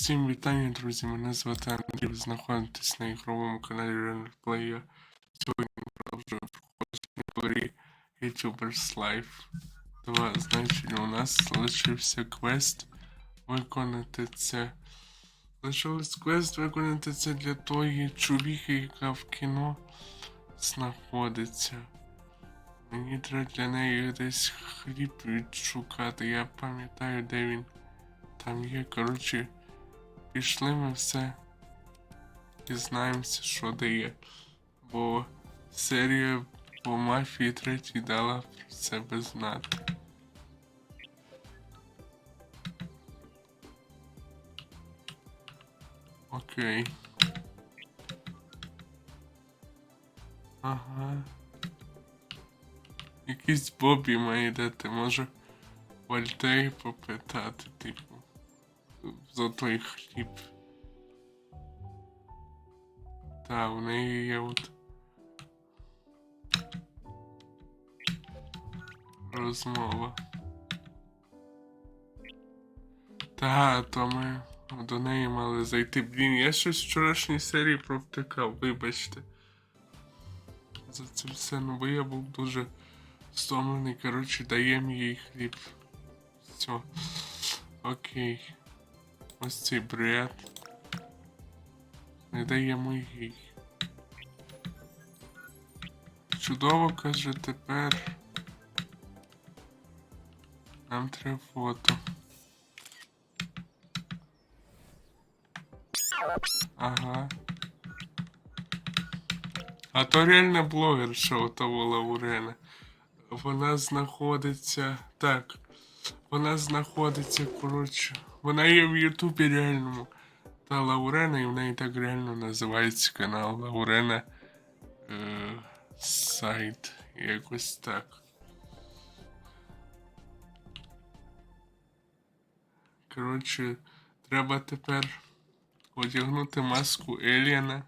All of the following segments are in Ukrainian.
Всім вітання, друзі. Мене звати Андрій. Ви знаходитесь на ігровому каналі RenPlay. Я Сьогодні продовжую проходження в грі YouTubers Life 2. Значить, у нас лишився квест виконати це. Лишилось квест виконати це для тої чувіхи, яка в кіно знаходиться. Мені треба для неї десь хліб відшукати. Я пам'ятаю, де він там є. Коротше, пішли ми все. Дізнаємося, що де є. Бо серія по мафії третій дала про себе знати. Окей. Ага. Якийсь Бобі має дати, може Вольтей попитати, типу, за той хліб. Та, в неї є от розмова. Та, то ми до неї мали зайти. Блін, я щось вчорашній серії провтикав, вибачте. За це все, ну бо я був дуже стомлений, коротше, даємо їй хліб. Все. Окей. Ось цей бред. Не даємо їй. Чудово, каже, тепер. Нам треба фото. Ага. А то реально блогерша отого Лаурена. Вона знаходиться. Так. Вона знаходиться, коротше. Вона є в Ютубі реальному. Та Лаурена, і в неї так реально називається канал Лаурена е, сайт. Якось так. Коротше, треба тепер одягнути маску Еліана.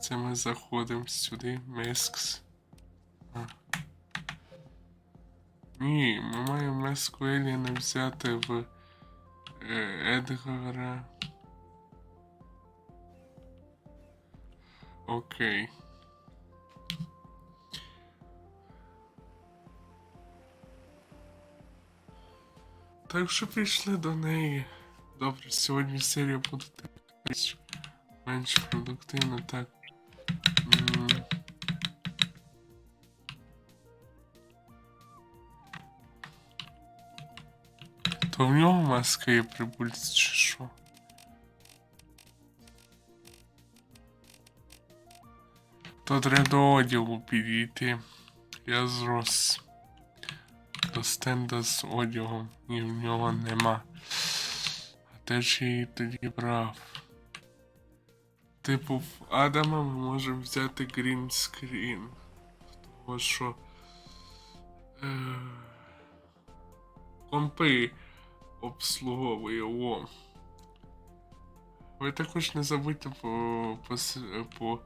Це ми заходимо сюди, Мескс. А. Ні, ми маємо маску Еліана взяти в Едгара. Окей. Так що пішли до неї. Добре, сьогодні серія буде менш продуктивна, так. То в нього маска є прибульці чи що? То треба до одягу підійти. Я зрос. До стенда з одягом і в нього нема. А де ж її тоді брав? Типу, в Адама ми можемо взяти грінскрін. Того що. Е... Компи обслуговує. Ви також не забудьте по, по, по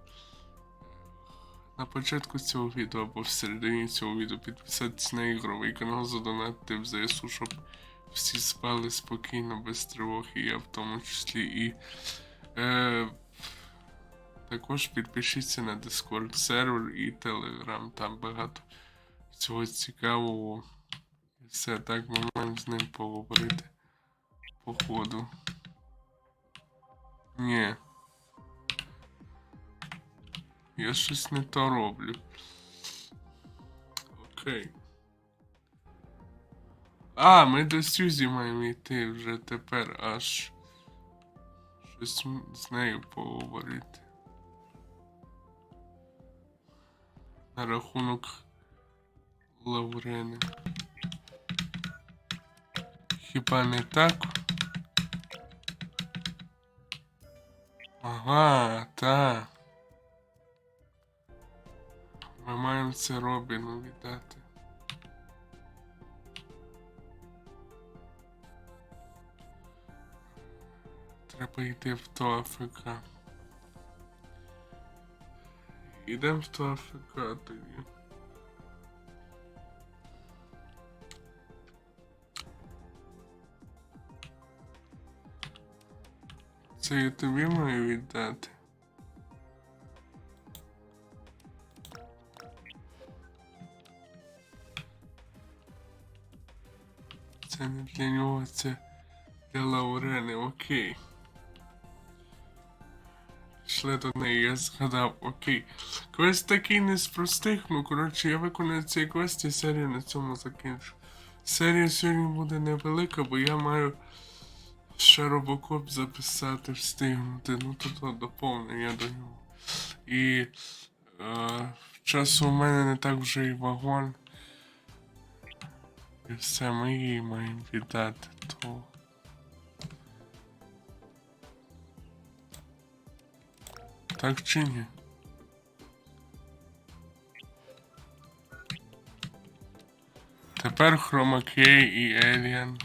на початку цього відео або всередині цього відео підписатися на ігровий канал, задонатити в ЗСУ, щоб всі спали спокійно, без тривог, і я в тому числі. І е, також підпишіться на Discord сервер і Telegram, там багато цього цікавого. Все, так ми маємо з ним поговорити по ходу. Ні. Я щось не то роблю. Окей. А, ми до Сюзі маємо йти вже тепер аж. Щось з нею поговорити. На рахунок Лаурени. Хіба не так? Ага, так. Ми маємо це Робіну віддати. Треба йти в то АФК. Ідемо в АФК тоді. Це я тобі маю віддати. Це не для нього, це для Лаурени, окей. Пішли до неї, я згадав, окей. Квест такий не з простих, ну коротше, я виконую цей квест і серію на цьому закінчу. Серія сьогодні буде невелика, бо я маю ще робокоп записати, встигнути. Ну то доповнення до нього. І е, часу у мене не так вже і вагон. І все, ми їй маємо віддати то. Так чи ні? Тепер Хромакей і Еліан.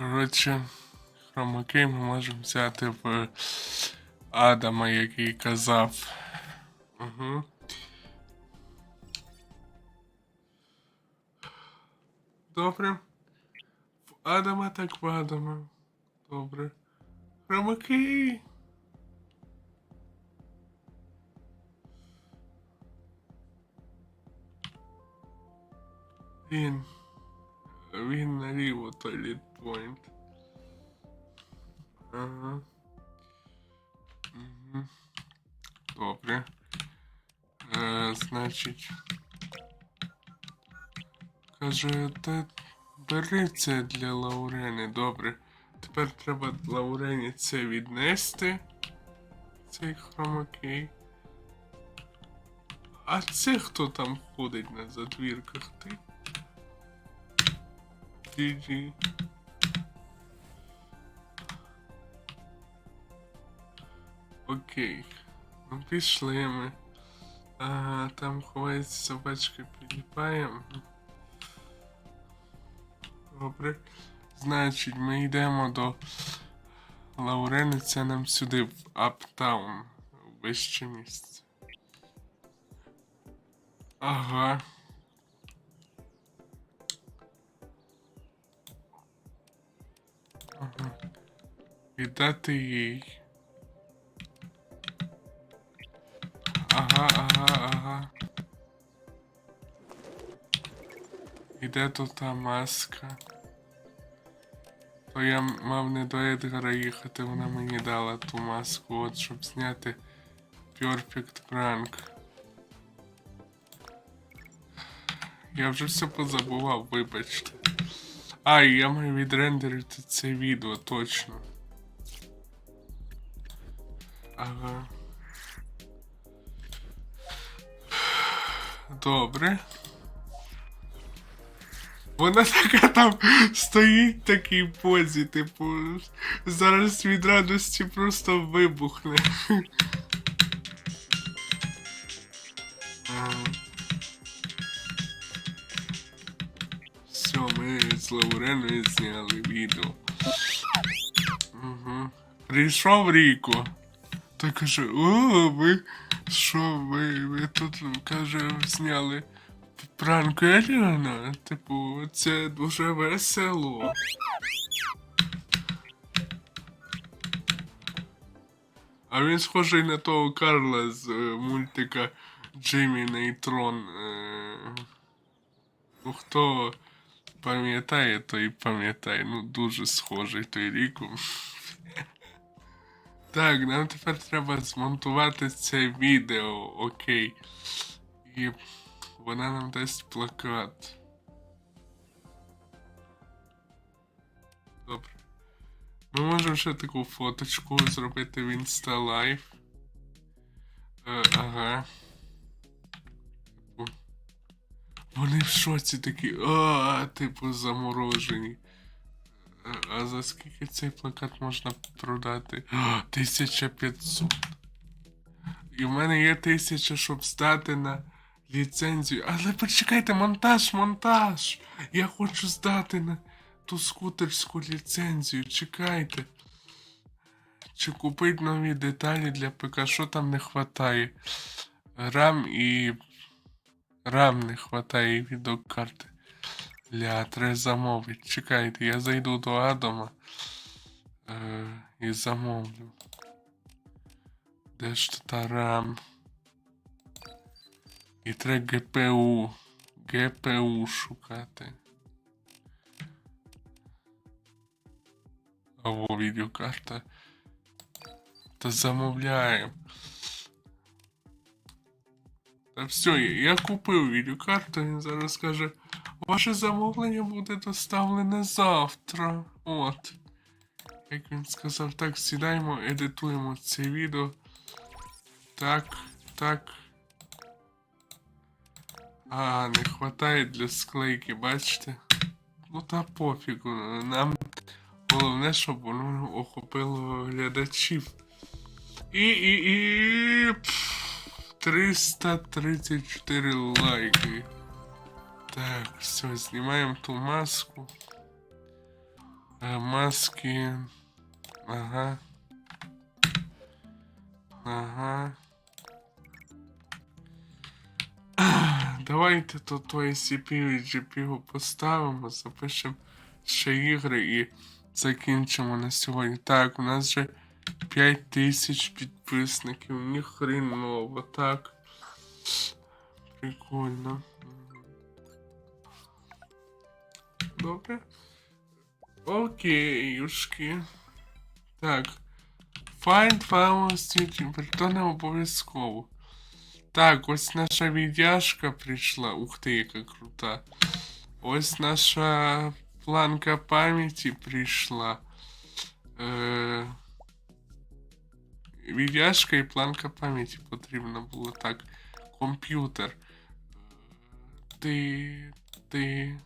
Коротше, Хромакей ми можемо взяти в Адама, який казав. Угу. Добре. В Адама так в Адама. Добре. Хромакей. Він. Він наліво той лідпойнт. Ага. Угу. Добре. Е, значить. Каже, та бери це для Лаурени. Добре. Тепер треба Лаурені це віднести. Цей хромакей. А це хто там ходить на задвірках? Ти? GG. Окей. Ну пішли ми. Ага, там ховається собачка підліпаємо. Добре. Значить, ми йдемо до Лаурени, це нам сюди в Аптаун. Вище місце. Ага. Віддати їй. Ага, ага, ага. І де тут та маска? То я мав не до Едгара їхати, вона мені дала ту маску, от щоб зняти Perfect Prank. Я вже все позабував, вибачте. А, я маю відрендерити це відео, точно. Ага. Добре. Вона така там стоїть в такій позі, типу, зараз від радості просто вибухне. Все, ми з Лауреною зняли відео. Угу. Прийшов Ріко. Та каже, о, ви що, ви, ви тут, каже, зняли пранк Еліана? Типу, це дуже весело. А він схожий на того Карла з е, мультика Джиммі Нейтрон. Е, ну, хто пам'ятає, той пам'ятає. Ну, дуже схожий той Ріку. Так, нам тепер треба змонтувати це відео, окей. І вона нам дасть плакат. Добре. Ми можемо ще таку фоточку зробити в Insta Е, ага. Типу. Вони в шоці такі, а, типу, заморожені. А за скільки цей плакат можна продати? 1500. І в мене є 1000, щоб здати на ліцензію. Але почекайте, монтаж, монтаж! Я хочу здати на ту скутерську ліцензію. Чекайте. Чи купить нові деталі для ПК? Що там не хватає? Рам і. Рам не хватає і відеокарти. Ля, треба замовити. Чекайте, я зайду до Адама. Е, і замовлю. Де ж та RAM? І треба GPU. GPU шукати. Або відеокарта. Та замовляємо. Та все, я, я купив відеокарту, він зараз каже, ваше замовлення буде доставлене завтра. От. Як він сказав, так, сідаємо, едитуємо це відео. Так, так. А, не хватає для склейки, бачите? Ну та пофігу. Нам головне, щоб воно охопило глядачів. І, і, і... пф, 334 лайки. Так, все, знімаємо ту маску. Е, маски. Ага. Ага. Давайте то той CP і GP поставимо, запишемо ще ігри і закінчимо на сьогодні. Так, у нас вже 5000 підписників, ні хреново, так. Прикольно. Добре. Окейушки. Так. Find file YouTube, то не обов'язково. Так, ось наша віддяшка прийшла. Ух ти, яка крута. Ось наша планка пам'яті прийшла. Е... Віддяшка і планка пам'яті потрібно було так. Комп'ютер. Ти. Ти.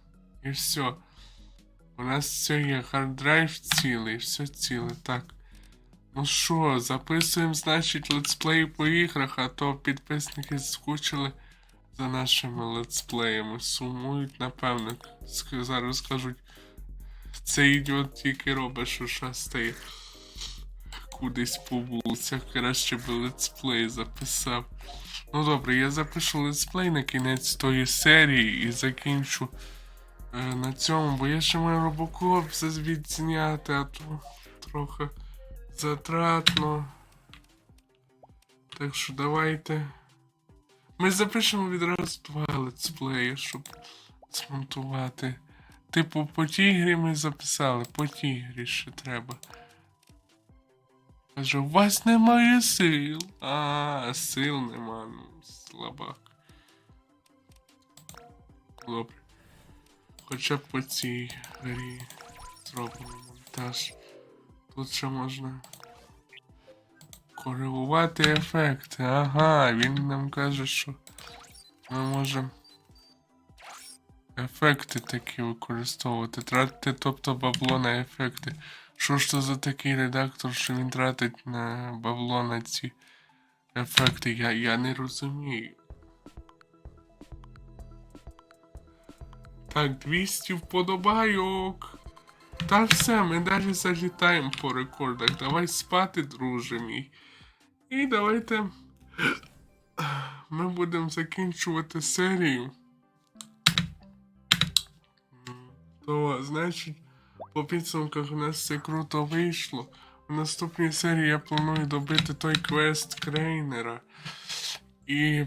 І все. У нас все є. Харддрайв цілий, все ціле. Так. Ну що, записуємо, значить, летсплей по іграх, а то підписники скучили за нашими летсплеями. Сумують, напевно. Зараз скажуть. Цей ідіот тільки робить, що шастає кудись по вулицях. Краще би летсплей записав. Ну добре, я запишу летсплей на кінець тої серії і закінчу е, на цьому, бо я ще маю робокоп зазвідь зняти, а то трохи затратно. Так що давайте. Ми запишемо відразу два летсплеї, щоб змонтувати. Типу, по тій грі ми записали, по тій грі ще треба. Каже, у вас немає сил. А, сил нема, ну, слабак. Добре. Хоча б по цій грі зробимо монтаж. Тут ще можна коригувати ефекти. Ага, він нам каже, що ми можемо ефекти такі використовувати. Тратити, тобто бабло на ефекти. Що ж це за такий редактор, що він тратить на бабло на ці ефекти? Я, я не розумію. Так, 200 вподобайок. Та все, ми далі залітаємо по рекордах. Давай спати, друже мій. І давайте. Ми будемо закінчувати серію. То, значить, по підсумках у нас все круто вийшло. У наступній серії я планую добити той квест Крейнера. І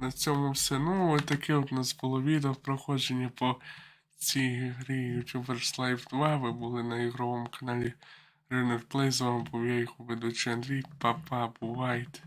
на цьому все. Ну, ось таке от у нас було відео проходження по цій грі YouTubers Live 2. Ви були на ігровому каналі Runner Play. З вами був я їх ведучий Андрій. Па-па, бувайте.